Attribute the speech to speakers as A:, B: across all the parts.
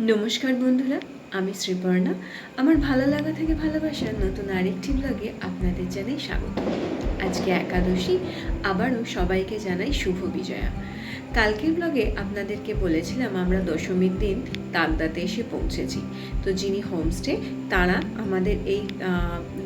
A: নমস্কার বন্ধুরা, আমি শ্রীপর্ণা। আমার ভালো লাগা থেকে ভালোবাসার নতুন আরেকটি ব্লগে আপনাদের জানাই স্বাগত। আজকে একাদশী, আবারও সবাইকে জানাই শুভ বিজয়া। কালকের ব্লগে আপনাদেরকে বলেছিলাম আমরা দশমীর দিন তাগদাতে এসে পৌঁছেছি। তো যিনি হোমস্টে তারা আমাদের এই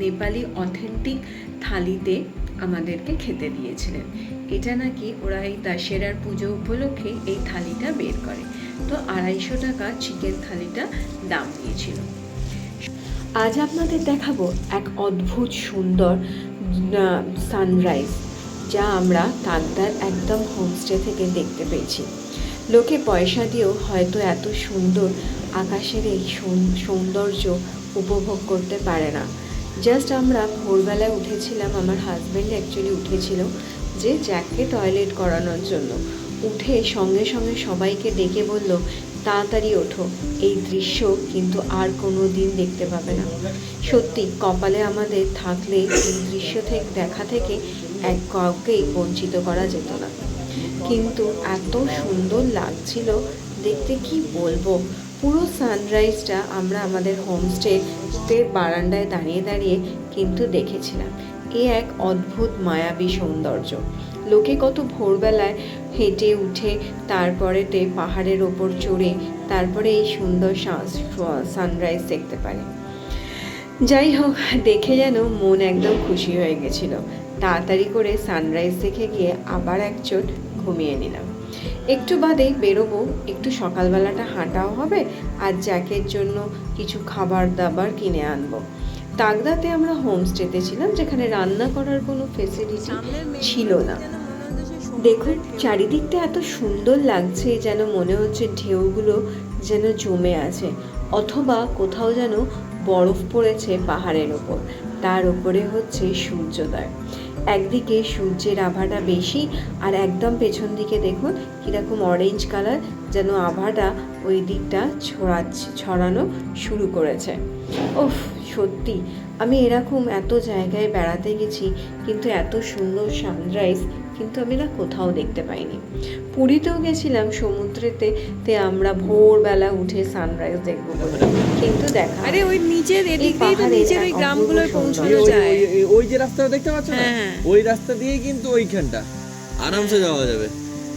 A: নেপালি অথেন্টিক থালিতে আমাদেরকে খেতে দিয়েছিলেন। এটা নাকি ওরা এই দাশেরার পুজো উপলক্ষে এই থালিটা বের করে। তো আড়াইশো টাকা চিকেন থালিটা দাম নিয়েছিল আজ আপনাদের দেখাবো এক অদ্ভুত সুন্দর সানরাইজ যা আমরা তাকদার একদম হোমস্টে থেকে দেখতে পেয়েছি। লোকে পয়সা দিয়েও হয়তো এত সুন্দর আকাশের এই সৌন- সৌন্দর্য উপভোগ করতে পারে না। জাস্ট আমরা ভোরবেলায় উঠেছিলাম, আমার হাজব্যান্ড অ্যাকচুয়ালি উঠেছিল। যে জ্যাককে টয়লেট করানোর জন্য। উঠে সঙ্গে সঙ্গে সবাইকে ডেকে বলল, তাড়াতাড়ি ওঠো। এই দৃশ্য কিন্তু আর কোনো দিন দেখতে পাবে না। সত্যি, কপালে আমাদের থাকলে এই দৃশ্য থেকে, দেখা থেকে এক কাউকেই বঞ্চিত করা যেত না। কিন্তু এত সুন্দর লাগছিল, দেখতে কি বলব? পুরো সানরাইজটা আমরা আমাদের হোমস্টেতে বারান্দায় দাঁড়িয়ে দাঁড়িয়ে কিন্তু দেখেছিলাম। এ এক অদ্ভুত, মায়াবী সৌন্দর্য। লোকে কত ভোরবেলায় হেঁটে উঠে তারপরেতে পাহাড়ের ওপর চড়ে তারপরে এই সুন্দর সানরাইজ দেখতে পারে। যাই হোক, দেখে যেন মন একদম খুশি হয়ে গেছিল। তাড়াতাড়ি করে সানরাইজ দেখে গিয়ে আবার এক চোট ঘুমিয়ে নিলাম। একটু বাদেই বেরোবো, একটু সকালবেলাটা হাঁটাও হবে, আর জ্যাকের জন্য কিছু খাবার দাবার কিনে আনব। তাগদাতে আমরা হোমস্টেতে ছিলাম যেখানে রান্না করার কোনো ফেসিলিটি ছিল না। দেখুন, চারিদিকটা এত সুন্দর লাগছে যেন মনে হচ্ছে ঢেউগুলো যেন জমে আছে, অথবা কোথাও যেন বরফ পড়েছে পাহাড়ের ওপর। তার উপরে হচ্ছে সূর্যোদয়। একদিকে সূর্যের আভাটা বেশি আর একদম পেছন দিকে দেখুন কীরকম অরেঞ্জ কালার যেন আভাটা ওই দিকটা ছড়াচ্ছে, ছড়ানো শুরু করেছে। ওফ সত্যি, আমি এরকম এত জায়গায় বেড়াতে গেছি, কিন্তু এত সুন্দর সানরাইজ কিন্তু আমি না কোথাও দেখতে পাইনি। পুরীতেও গেছিলাম সমুদ্রেতে তে আমরা ভোরবেলা উঠে সানরাইজ দেখব বলে। কিন্তু দেখা
B: আরে ওই নিচের তো নিচের ওই
A: এক
B: গ্রামগুলোয় পৌঁছানো যায়।
C: ওই- যে রাস্তাটা দেখতে পাচ্ছ না?
B: হ্যাঁ, হ্যাঁ।
C: ওই রাস্তা দিয়েই কিন্তু ওইখানটা। আরামসে যাওয়া যাবে।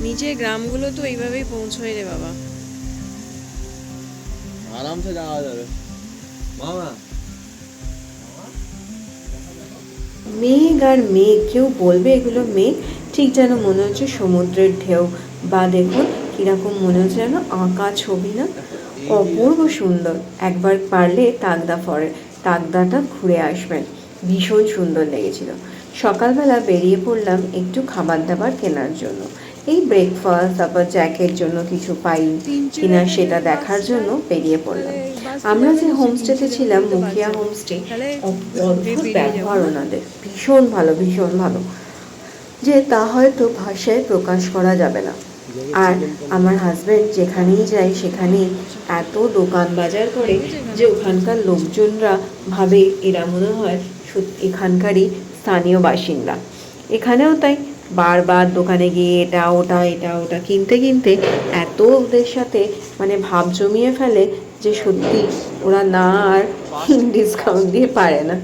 B: নিচের গ্রামগুলো তো এইভাবেই পৌঁছয় রে বাবা।
C: আরামসে যাওয়া যাবে। মামা।
A: মেঘ আর মেঘ কেউ বলবে এগুলো মেঘ? ঠিক যেন মনে হচ্ছে সমুদ্রের ঢেউ। বা দেখুন, কীরকম মনে হচ্ছে যেন আঁকা ছবি না অপূর্ব সুন্দর। একবার পারলে তাগদা ফরে তাগদাটা ঘুরে আসবেন ভীষণ সুন্দর লেগেছিল। সকালবেলা বেরিয়ে পড়লাম একটু খাবার দাবার কেনার জন্য। এই ব্রেকফাস্ট তারপর জ্যাকের জন্য কিছু পাই কিনা সেটা দেখার জন্য বেরিয়ে পড়লাম। আমরা যে হোমস্টেতে ছিলাম, মুখিয়া হোমস্টে ব্যবহার ওনাদের। ভীষণ ভালো ভীষণ ভালো। যে তা হয়তো ভাষায় প্রকাশ করা যাবে না। আর আমার হাজবেন্ড যেখানেই যায় সেখানেই এত দোকান বাজার করে যে ওখানকার লোকজনরা ভাবে এরা মনে হয় এখানকারই স্থানীয় বাসিন্দা। এখানেও তাই বারবার দোকানে গিয়ে এটা, ওটা এটা, ওটা কিনতে কিনতে এত ওদের সাথে মানে ভাব জমিয়ে ফেলে যে সত্যি ওরা না আর ডিসকাউন্ট দিয়ে পারে না।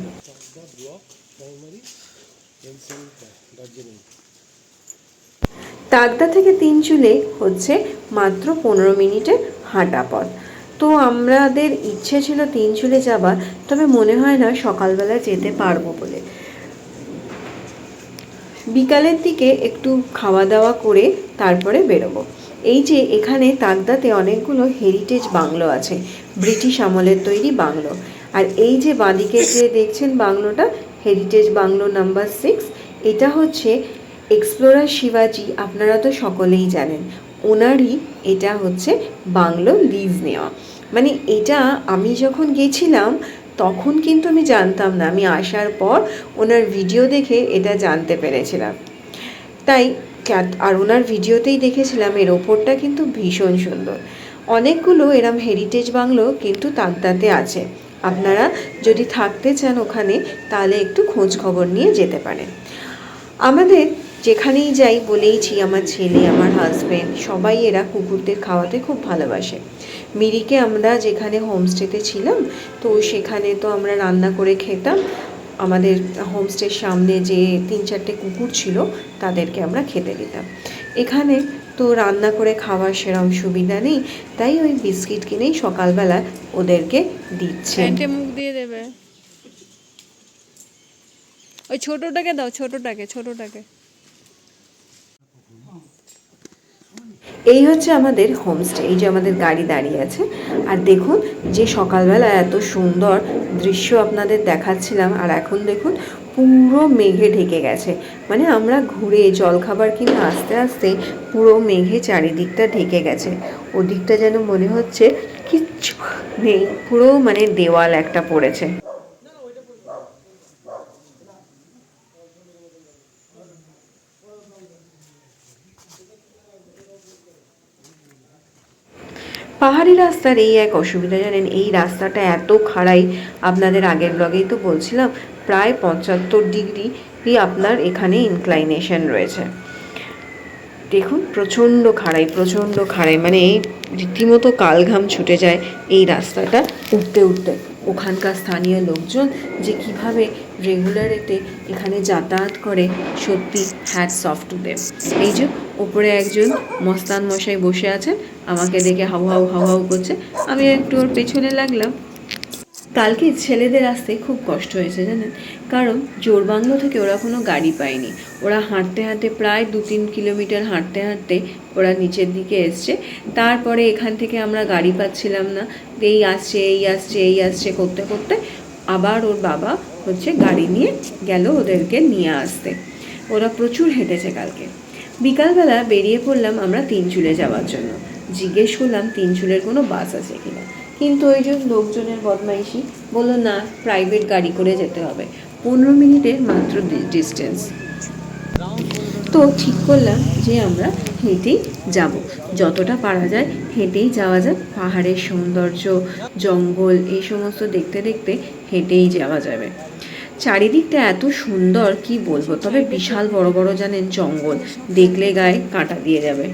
A: তাগদা থেকে তিন চুলে হচ্ছে মাত্র পনেরো মিনিটের হাঁটা পথ। তো আমাদের ইচ্ছে ছিল তিন চুলে যাবার, তবে মনে হয় না সকালবেলা যেতে পারব বলে। বিকালের দিকে একটু খাওয়া দাওয়া করে তারপরে বেরোবো। এই যে এখানে তাগদাতে অনেকগুলো হেরিটেজ বাংলো আছে, ব্রিটিশ আমলের তৈরি বাংলো। আর এই যে বাঁদিকে যে দেখছেন বাংলোটা হেরিটেজ বাংলো নাম্বার সিক্স এটা হচ্ছে এক্সপ্লোরার শিবাজি আপনারা তো সকলেই জানেন। ওনারই এটা হচ্ছে বাংলো লিজ নেওয়া। মানে এটা আমি যখন গেছিলাম, তখন কিন্তু আমি জানতাম না। আমি আসার পর ওনার ভিডিও দেখে এটা জানতে পেরেছিলাম। তাই আর ওনার ভিডিওতেই দেখেছিলাম, এর ওপরটা কিন্তু ভীষণ সুন্দর। অনেকগুলো এরম হেরিটেজ বাংলো কিন্তু তাকদাতে আছে। আপনারা যদি থাকতে চান ওখানে, তাহলে একটু খোঁজ খবর নিয়ে যেতে পারেন। আমাদের যেখানেই যাই বলেইছি, আমার ছেলে, আমার হাজবেন্ড সবাই এরা কুকুরদের খাওয়াতে খুব ভালোবাসে। মিরিকে আমরা যেখানে হোমস্টেতে ছিলাম, তো সেখানে তো আমরা রান্না করে খেতাম। আমাদের হোমস্টের সামনে যে তিন চারটে কুকুর ছিল, তাদেরকে আমরা খেতে দিতাম। এখানে তো রান্না করে খাওয়ার সেরম সুবিধা নেই, তাই ওই বিস্কিট কিনেই সকালবেলা ওদেরকে দিচ্ছে।
B: মুখ দিয়ে দেবে। ওই ছোটটাকে দাও, ছোটটাকে ছোটটাকে।
A: এই হচ্ছে আমাদের হোমস্টে এই যে আমাদের গাড়ি দাঁড়িয়ে আছে। আর দেখুন, যে সকালবেলা এত সুন্দর দৃশ্য আপনাদের দেখাচ্ছিলাম, আর এখন দেখুন, পুরো মেঘে ঢেকে গেছে। মানে আমরা ঘুরে জলখাবার কিনে আস্তে আস্তে পুরো মেঘে চারিদিকটা ঢেকে গেছে। ওদিকটা যেন মনে হচ্ছে, কিচ্ছু নেই, পুরো মানে দেওয়াল একটা পড়েছে। পাহাড়ি রাস্তার এই এক অসুবিধা, জানেন? এই রাস্তাটা এত খাড়াই, আপনাদের আগের ব্লগেই তো বলছিলাম, প্রায় পঁচাত্তর ডিগ্রি আপনার এখানে ইনক্লাইনেশন রয়েছে। দেখুন, প্রচণ্ড খাড়াই প্রচণ্ড খাড়াই মানে এই রীতিমতো কালঘাম ছুটে যায় এই রাস্তাটা উঠতে উঠতে। ওখানকার স্থানীয় লোকজন যে কীভাবে রেগুলার এতে এখানে যাতায়াত করে, সত্যি হ্যাট সফট টু দেম এই যে ওপরে একজন মস্তান মশাই বসে আছেন, আমাকে দেখে হাউ হাউ হাউ হাউ করছে। আমি একটু ওর পেছনে লাগলাম। কালকে ছেলেদের আসতে খুব কষ্ট হয়েছে, জানেন? কারণ জোরবাংলো থেকে ওরা কোনো গাড়ি পায়নি। ওরা হাঁটতে হাঁটতে প্রায় দু তিন কিলোমিটার হাঁটতে হাঁটতে ওরা নিচের দিকে এসছে। তারপরে এখান থেকে আমরা গাড়ি পাচ্ছিলাম না। এই আসছে এই আসছে এই আসছে করতে করতে আবার ওর বাবা হচ্ছে গাড়ি নিয়ে গেল ওদেরকে নিয়ে আসতে। ওরা প্রচুর হেঁটেছে কালকে। বিকালবেলা বেরিয়ে পড়লাম আমরা তিনচুলে যাওয়ার জন্য। জিজ্ঞেস করলাম তিনচুলের কোনো বাস আছে কিনা। কিন্তু ওই জন্য লোকজনের বদমাইশি বলল, না প্রাইভেট গাড়ি করে যেতে হবে। পনেরো মিনিটের মাত্র ডিস্টেন্স তো ঠিক করলাম যে আমরা হেঁটেই যাব। যতটা পারা যায় হেঁটেই যাওয়া যাক। পাহাড়ের সৌন্দর্য, জঙ্গল, এই সমস্ত দেখতে দেখতে হেঁটেই যাওয়া যাবে। চারিদিকটা এত সুন্দর, কি বলব? তবে বিশাল বড় বড় জানেন জঙ্গল। দেখলে গায়ে কাঁটা দিয়ে যাবে।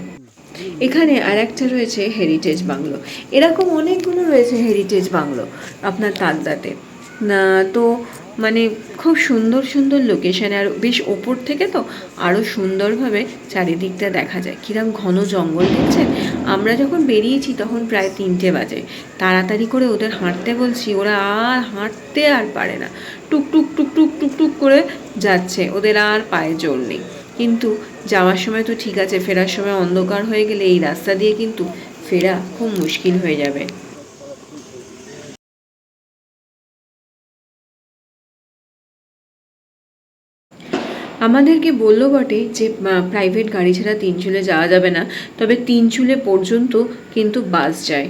A: এখানে আর একটা রয়েছে হেরিটেজ বাংলো। এরকম অনেকগুলো রয়েছে হেরিটেজ বাংলো আপনার তাকদাতে। না, তো মানে খুব সুন্দর সুন্দর লোকেশানে আর বেশ ওপর থেকে তো আরও সুন্দরভাবে চারিদিকটা দেখা যায়। কিরম ঘন জঙ্গল, দেখছেন? আমরা যখন বেরিয়েছি তখন প্রায় তিনটে বাজে। তাড়াতাড়ি করে ওদের হাঁটতে বলছি, ওরা আর হাঁটতে আর পারে না। টুক টুক টুক টুক টুক টুক করে যাচ্ছে। ওদের আর পায়ে জোর নেই। কিন্তু যাওয়ার সময় তো ঠিক আছে, ফেরার সময় অন্ধকার হয়ে গেলে এই রাস্তা দিয়ে কিন্তু ফেরা খুব মুশকিল হয়ে যাবে। আমাদেরকে বলল বটে যে প্রাইভেট গাড়ি ছাড়া তিনচুলে যাওয়া যাবে না, তবে তিনচুলে পর্যন্ত কিন্তু বাস যায়।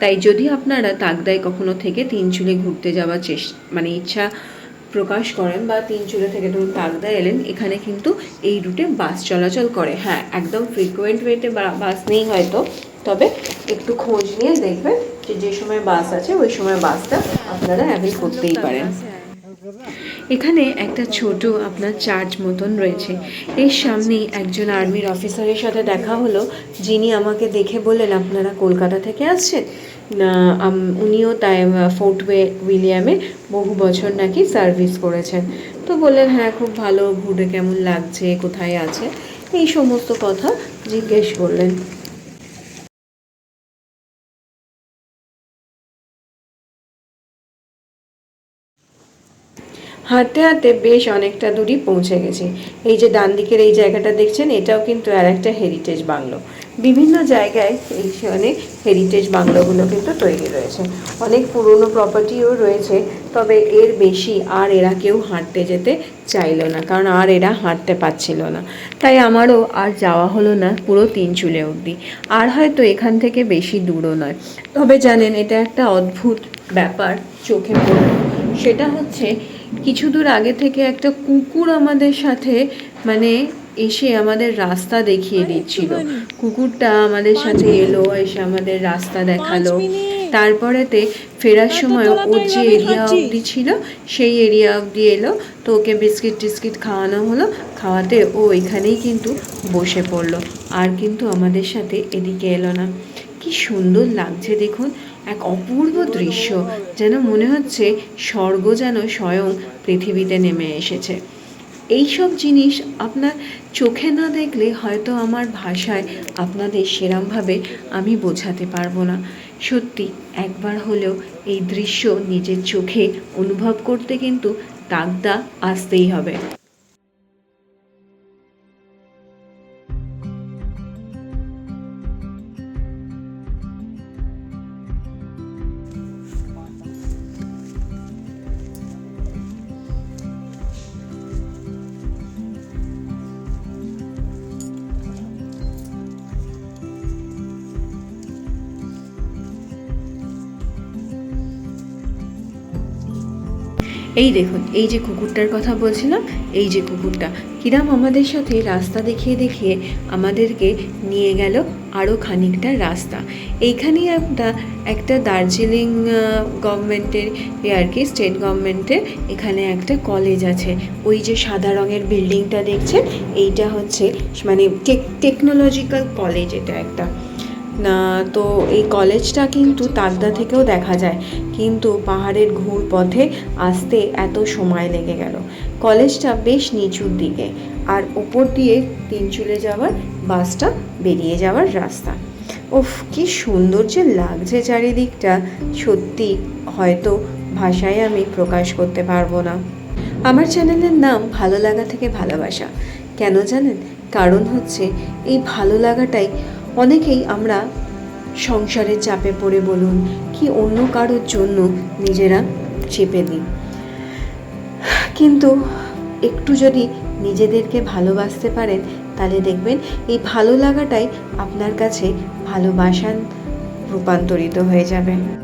A: তাই যদি আপনারা তাকদায় কখনো থেকে তিনচুলে ঘুরতে যাওয়ার চেষ্টা মানে ইচ্ছা প্রকাশ করেন বা তিনচুলে থেকে ধরুন তাকদা এলেন, এখানে কিন্তু এই রুটে বাস চলাচল করে। হ্যাঁ একদম ফ্রিকুয়েন্ট ওয়েতে বাস নেই হয়তো, তবে একটু খোঁজ নিয়ে দেখবেন যে যে সময় বাস আছে, ওই সময় বাসটা আপনারা অ্যাভেল করতেই পারেন। এখানে একটা ছোট আপনার চার্জ মতন রয়েছে। এর সামনেই একজন আর্মির অফিসারের সাথে দেখা হলো, যিনি আমাকে দেখে বললেন, আপনারা কলকাতা থেকে আসছেন? উনিও তাই ফোর্ট উইলিয়ামে বহু বছর নাকি সার্ভিস করেছেন। তো বললেন হ্যাঁ খুব ভালো, ঘুরে কেমন লাগছে, কোথায় আছে? এই সমস্ত কথা জিজ্ঞেস করলেন। হাঁটতে হাঁটতে বেশ অনেকটা দূরই পৌঁছে গেছি। এই যে ডান দিকের এই জায়গাটা দেখছেন, এটাও কিন্তু আর একটা হেরিটেজ বাংলো। বিভিন্ন জায়গায় এই এইখানে হেরিটেজ বাংলোগুলো কিন্তু তৈরি রয়েছে। অনেক পুরনো প্রপার্টিও রয়েছে, তবে এর বেশি আর এরা কেউ হাঁটতে যেতে চাইলো না, কারণ আর এরা হাঁটতে পারছিল না। তাই আমারও আর যাওয়া হলো না পুরো তিন চুলে অবধি। আর হয়তো এখান থেকে বেশি দূরও নয়। তবে জানেন, এটা একটা অদ্ভুত ব্যাপার চোখে পড়ল সেটা হচ্ছে, কিছু দূর আগে থেকে একটা কুকুর আমাদের সাথে মানে এসে আমাদের রাস্তা দেখিয়ে দিচ্ছিল। কুকুরটা আমাদের সাথে এলো এসে আমাদের রাস্তা দেখাল। তারপরেতে ফেরার সময় ওর যে এরিয়া। অবধি ছিল সেই এরিয়া অবধি এলো। তো ওকে বিস্কিট টিস্কিট খাওয়ানো হলো। খাওয়াতে ও এখানেই কিন্তু বসে পড়ল। আর কিন্তু আমাদের সাথে এদিকে এলো না। কি সুন্দর লাগছে দেখুন। এক অপূর্ব দৃশ্য। যেন মনে হচ্ছে স্বর্গ যেন স্বয়ং পৃথিবীতে নেমে এসেছে। এই সব জিনিস আপনার চোখে না দেখলে হয়তো আমার ভাষায় আপনাদের সেরমভাবে আমি বোঝাতে পারব না। সত্যি, একবার হলেও এই দৃশ্য নিজের চোখে অনুভব করতে কিন্তু তাগদা আসতেই হবে। এই দেখুন, এই যে কুকুরটার কথা বলছিলাম, এই যে কুকুরটা। কিরাম আমাদের সাথে রাস্তা দেখিয়ে দেখিয়ে আমাদেরকে নিয়ে গেল আরও খানিকটা রাস্তা। এইখানেই একটা একটা দার্জিলিং গভর্নমেন্টের আর কি, স্টেট গভর্নমেন্টের এখানে একটা কলেজ আছে। ওই যে সাদা রঙের বিল্ডিংটা দেখছেন, এইটা হচ্ছে মানে টেকনোলজিক্যাল কলেজ এটা একটা। তো এই কলেজটা কিন্তু তাগদা থেকেও দেখা যায়। কিন্তু পাহাড়ের ঘুর পথে আসতে এত সময় লেগে গেল। কলেজটা বেশ নিচুর দিকে, আর ওপর দিয়ে তিন চুলে যাওয়ার, বাসটা বেরিয়ে যাওয়ার রাস্তা। উফ, কি সুন্দর যে লাগছে চারিদিকটা। সত্যি, হয়তো ভাষায় আমি প্রকাশ করতে পারব না। আমার চ্যানেলের নাম ভালো লাগা থেকে ভালোবাসা। কেন জানেন? কারণ হচ্ছে, এই ভালো লাগাটাই অনেকেই আমরা সংসারের চাপে পড়ে বলুন কি অন্য কারোর জন্য নিজেরা চেপে দিই। কিন্তু একটু যদি নিজেদেরকে ভালোবাসতে পারেন, তাহলে দেখবেন এই ভালো লাগাটাই আপনার কাছে ভালোবাসান রূপান্তরিত হয়ে যাবে।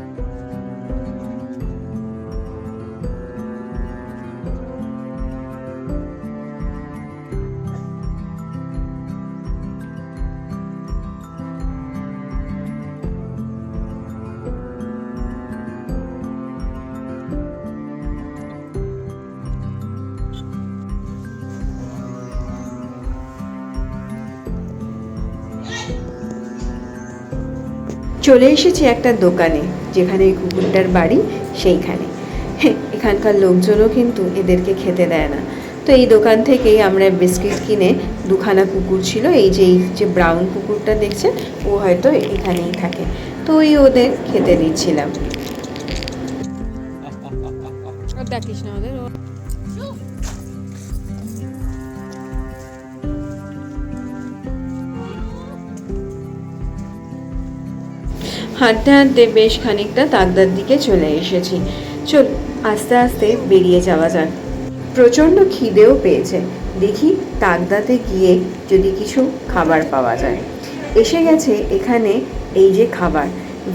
A: চলে এসেছি একটা দোকানে যেখানে এই কুকুরটার বাড়ি সেইখানে। হ্যাঁ, এখানকার লোকজনও কিন্তু এদেরকে খেতে দেয় না। তো এই দোকান থেকেই আমরা বিস্কিট কিনে দুখানা কুকুর ছিল এই যে এই যে ব্রাউন কুকুরটা দেখছেন ও হয়তো এখানেই থাকে। তো ওই ওদের খেতে দিচ্ছিলাম।
B: না ওদের
A: হাঁটতে হাঁটতে বেশ খানিকটা তাগদার দিকে চলে এসেছি। চল, আস্তে আস্তে বেরিয়ে যাওয়া যাক। প্রচণ্ড খিদেও পেয়েছে। দেখি তাগদাতে গিয়ে যদি কিছু খাবার পাওয়া যায়। এসে গেছে এখানে এই যে খাবার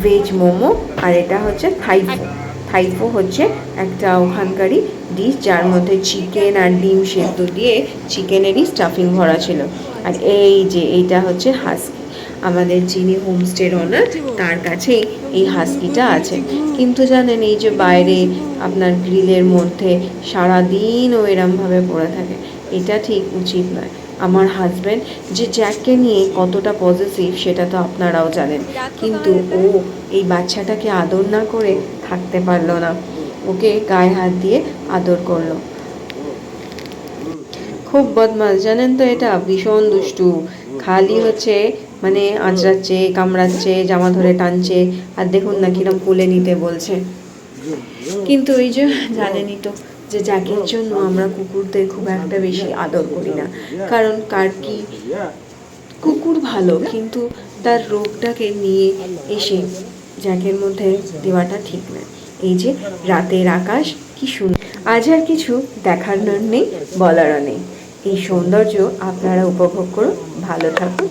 A: ভেজ মোমো আর এটা হচ্ছে থাইফো থাইফো হচ্ছে একটা ওখানকারই ডিশ যার মধ্যে চিকেন আর ডিম সেদ্ধ দিয়ে চিকেনেরই স্টাফিং ভরা ছিল। আর এই যে, এইটা হচ্ছে হাস্কি আমাদের যিনি হোমস্টের ওনার তার কাছেই এই হাস্কিটা আছে। কিন্তু জানেন এই যে বাইরে আপনার গ্রিলের মধ্যে সারা দিন ও এরমভাবে পড়ে থাকে এটা ঠিক উচিত নয়। আমার হাজব্যান্ড যে জ্যাককে নিয়ে কতটা পজিটিভ সেটা তো আপনারাও জানেন। কিন্তু ও এই বাচ্চাটাকে আদর না করে থাকতে পারল না। ওকে গায়ে হাত দিয়ে আদর করল। খুব বদমাস জানেন তো এটা? ভীষণ দুষ্টু। খালি হচ্ছে মানে আঁচড়াচ্ছে, কামড়াচ্ছে, জামা ধরে টানছে, আর দেখুন না কিরম কোলে নিতে বলছে। কিন্তু ওই যে জানেনই তো যে জ্যাকের জন্য আমরা কুকুরদের খুব একটা বেশি আদর করি না। কারণ কার কি? কুকুর ভালো, কিন্তু তার রোগটাকে নিয়ে এসে জ্যাকের মধ্যে দেওয়াটা ঠিক নয় এই যে রাতের আকাশ, কি সুন্দর। আজ আর কিছু দেখানোর নেই, বলারও নেই। এই সৌন্দর্য আপনারা উপভোগ করুন। ভালো থাকুন।